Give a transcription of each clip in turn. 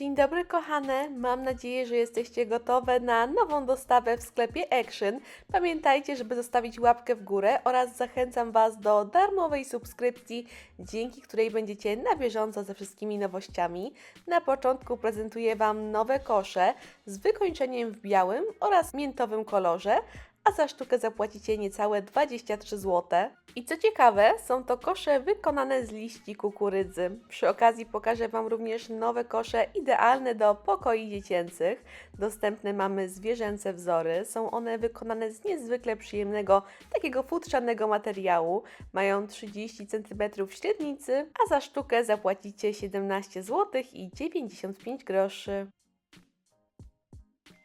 Dzień dobry kochane, mam nadzieję, że jesteście gotowe na nową dostawę w sklepie Action. Pamiętajcie, żeby zostawić łapkę w górę oraz zachęcam Was do darmowej subskrypcji, dzięki której będziecie na bieżąco ze wszystkimi nowościami. Na początku prezentuję Wam nowe kosze z wykończeniem w białym oraz miętowym kolorze, a za sztukę zapłacicie niecałe 23 zł. I co ciekawe, są to kosze wykonane z liści kukurydzy. Przy okazji pokażę Wam również nowe kosze idealne do pokoi dziecięcych. Dostępne mamy zwierzęce wzory. Są one wykonane z niezwykle przyjemnego, takiego futrzanego materiału. Mają 30 cm średnicy, a za sztukę zapłacicie 17 zł i 95 groszy.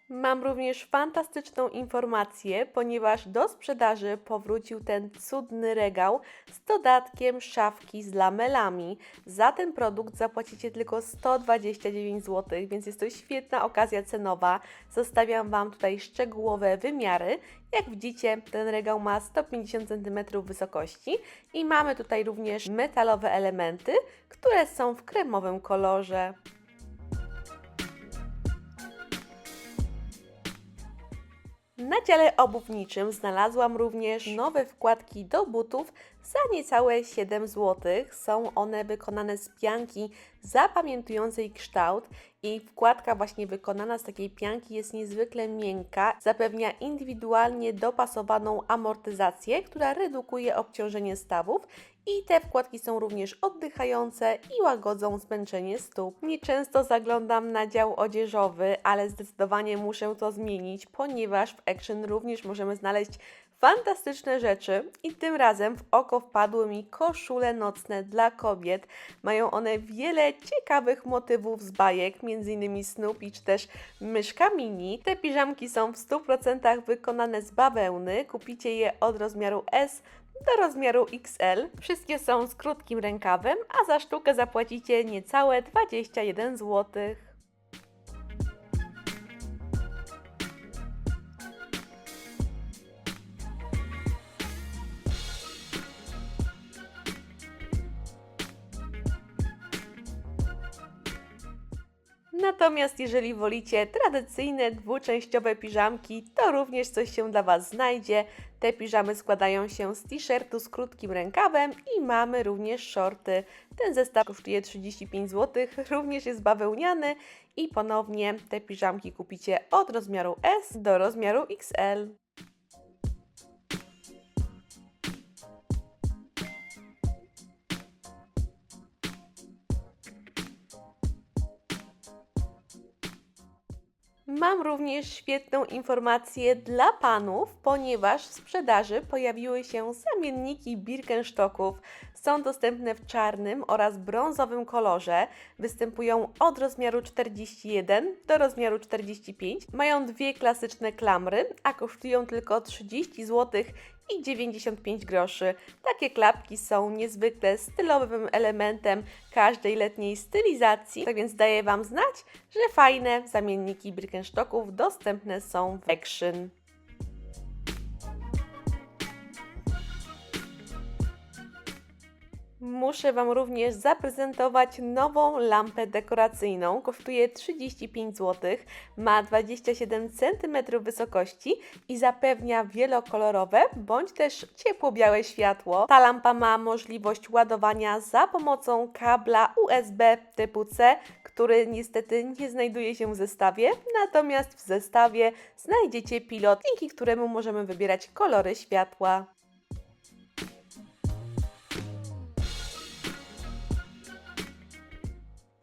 Mam również fantastyczną informację, ponieważ do sprzedaży powrócił ten cudny regał z dodatkiem szafki z lamelami. Za ten produkt zapłacicie tylko 129 zł, więc jest to świetna okazja cenowa. Zostawiam Wam tutaj szczegółowe wymiary. Jak widzicie, ten regał ma 150 cm wysokości i mamy tutaj również metalowe elementy, które są w kremowym kolorze. Na dziale obuwniczym znalazłam również nowe wkładki do butów za niecałe 7 zł. Są one wykonane z pianki zapamiętującej kształt i wkładka właśnie wykonana z takiej pianki jest niezwykle miękka, zapewnia indywidualnie dopasowaną amortyzację, która redukuje obciążenie stawów i te wkładki są również oddychające i łagodzą zmęczenie stóp. Nieczęsto zaglądam na dział odzieżowy, ale zdecydowanie muszę to zmienić, ponieważ w Action również możemy znaleźć fantastyczne rzeczy i tym razem w oko wpadły mi koszule nocne dla kobiet. Mają one wiele ciekawych motywów z bajek, m.in. Snoopy czy też myszka mini. Te piżamki są w 100% wykonane z bawełny. Kupicie je od rozmiaru S do rozmiaru XL. Wszystkie są z krótkim rękawem, a za sztukę zapłacicie niecałe 21 zł. Natomiast jeżeli wolicie tradycyjne dwuczęściowe piżamki, to również coś się dla Was znajdzie. Te piżamy składają się z t-shirtu z krótkim rękawem i mamy również shorty. Ten zestaw kosztuje 35 zł, również jest bawełniany i ponownie te piżamki kupicie od rozmiaru S do rozmiaru XL. Mam również świetną informację dla panów, ponieważ w sprzedaży pojawiły się zamienniki Birkenstocków. Są dostępne w czarnym oraz brązowym kolorze. Występują od rozmiaru 41 do rozmiaru 45. Mają dwie klasyczne klamry, a kosztują tylko 30 zł i 95 groszy. Takie klapki są niezwykle stylowym elementem każdej letniej stylizacji, tak więc daję Wam znać, że fajne zamienniki Birkenstocków dostępne są w Action. Muszę Wam również zaprezentować nową lampę dekoracyjną. Kosztuje 35 zł, ma 27 cm wysokości i zapewnia wielokolorowe bądź też ciepło-białe światło. Ta lampa ma możliwość ładowania za pomocą kabla USB typu C, który niestety nie znajduje się w zestawie, natomiast w zestawie znajdziecie pilot, dzięki któremu możemy wybierać kolory światła.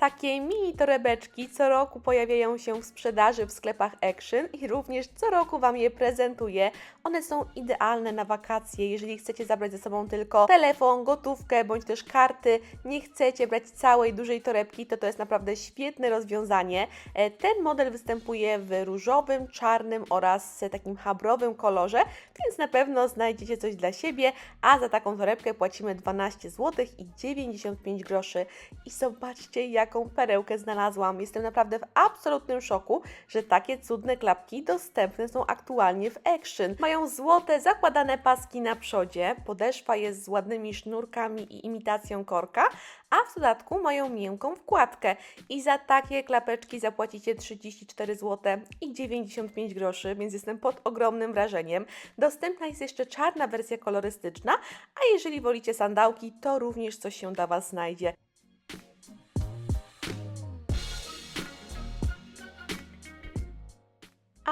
Takie mini torebeczki co roku pojawiają się w sprzedaży w sklepach Action i również co roku Wam je prezentuję. One są idealne na wakacje, jeżeli chcecie zabrać ze sobą tylko telefon, gotówkę bądź też karty, nie chcecie brać całej dużej torebki, to to jest naprawdę świetne rozwiązanie. E, Ten model występuje w różowym, czarnym oraz takim habrowym kolorze, więc na pewno znajdziecie coś dla siebie, a za taką torebkę płacimy 12 zł i 95 groszy. I zobaczcie, jak jaką perełkę znalazłam. Jestem naprawdę w absolutnym szoku, że takie cudne klapki dostępne są aktualnie w Action. Mają złote, zakładane paski na przodzie, podeszwa jest z ładnymi sznurkami i imitacją korka, a w dodatku mają miękką wkładkę. I za takie klapeczki zapłacicie 34 zł i 95 groszy, więc jestem pod ogromnym wrażeniem. Dostępna jest jeszcze czarna wersja kolorystyczna, a jeżeli wolicie sandałki, to również coś się dla Was znajdzie.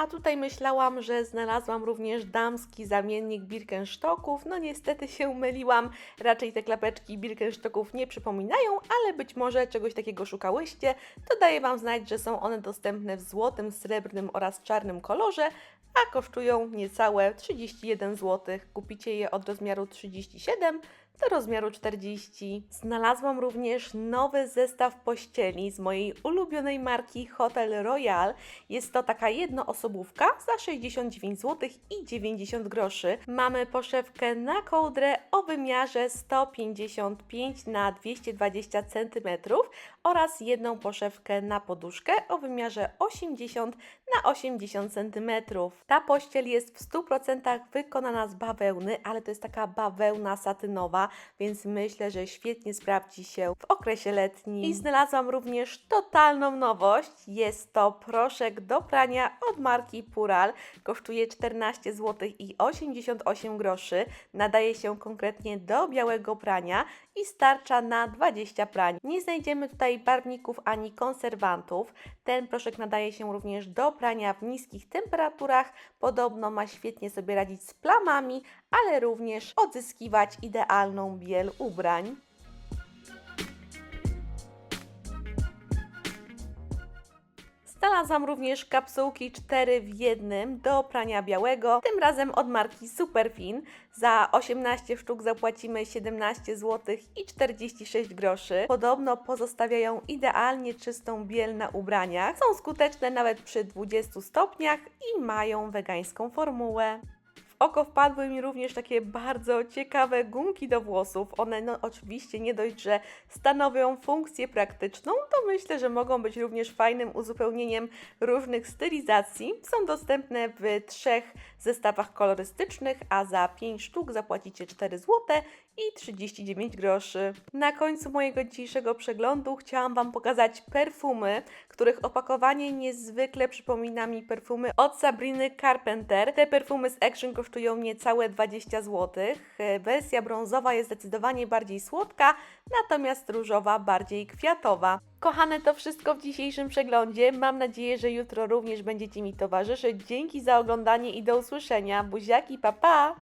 A tutaj myślałam, że znalazłam również damski zamiennik Birkenstocków. No niestety się myliłam. Raczej te klapeczki Birkenstocków nie przypominają, ale być może czegoś takiego szukałyście. To daję Wam znać, że są one dostępne w złotym, srebrnym oraz czarnym kolorze, a kosztują niecałe 31 zł. Kupicie je od rozmiaru 37 do rozmiaru 40. Znalazłam również nowy zestaw pościeli z mojej ulubionej marki Hotel Royal. Jest to taka jednoosobówka za 69 zł i 90 groszy. Mamy poszewkę na kołdrę o wymiarze 155 na 220 cm oraz jedną poszewkę na poduszkę o wymiarze 80 na 80 cm. Ta pościel jest w 100% wykonana z bawełny, ale to jest taka bawełna satynowa, więc myślę, że świetnie sprawdzi się w okresie letnim. I znalazłam również totalną nowość. Jest to proszek do prania od marki Pural. Kosztuje 14 zł i 88 groszy. Nadaje się konkretnie do białego prania i starcza na 20 prań. Nie znajdziemy tutaj barwników ani konserwantów. Ten proszek nadaje się również do prania w niskich temperaturach. Podobno ma świetnie sobie radzić z plamami, ale również odzyskiwać idealną biel ubrań. Znalazłam również kapsułki 4 w jednym do prania białego, tym razem od marki Superfin. Za 18 sztuk zapłacimy 17 zł i 46 groszy. Podobno pozostawiają idealnie czystą biel na ubraniach. Są skuteczne nawet przy 20 stopniach i mają wegańską formułę. Oko wpadły mi również takie bardzo ciekawe gumki do włosów. One no, oczywiście nie dość, że stanowią funkcję praktyczną, to myślę, że mogą być również fajnym uzupełnieniem różnych stylizacji. Są dostępne w trzech zestawach kolorystycznych, a za 5 sztuk zapłacicie 4 zł i 39 groszy. Na końcu mojego dzisiejszego przeglądu chciałam Wam pokazać perfumy, których opakowanie niezwykle przypomina mi perfumy od Sabriny Carpenter. Te perfumy z Action kosztują niecałe 20 zł. Wersja brązowa jest zdecydowanie bardziej słodka, natomiast różowa bardziej kwiatowa. Kochane, to wszystko w dzisiejszym przeglądzie. Mam nadzieję, że jutro również będziecie mi towarzyszyć. Dzięki za oglądanie i do usłyszenia. Buziaki, pa pa!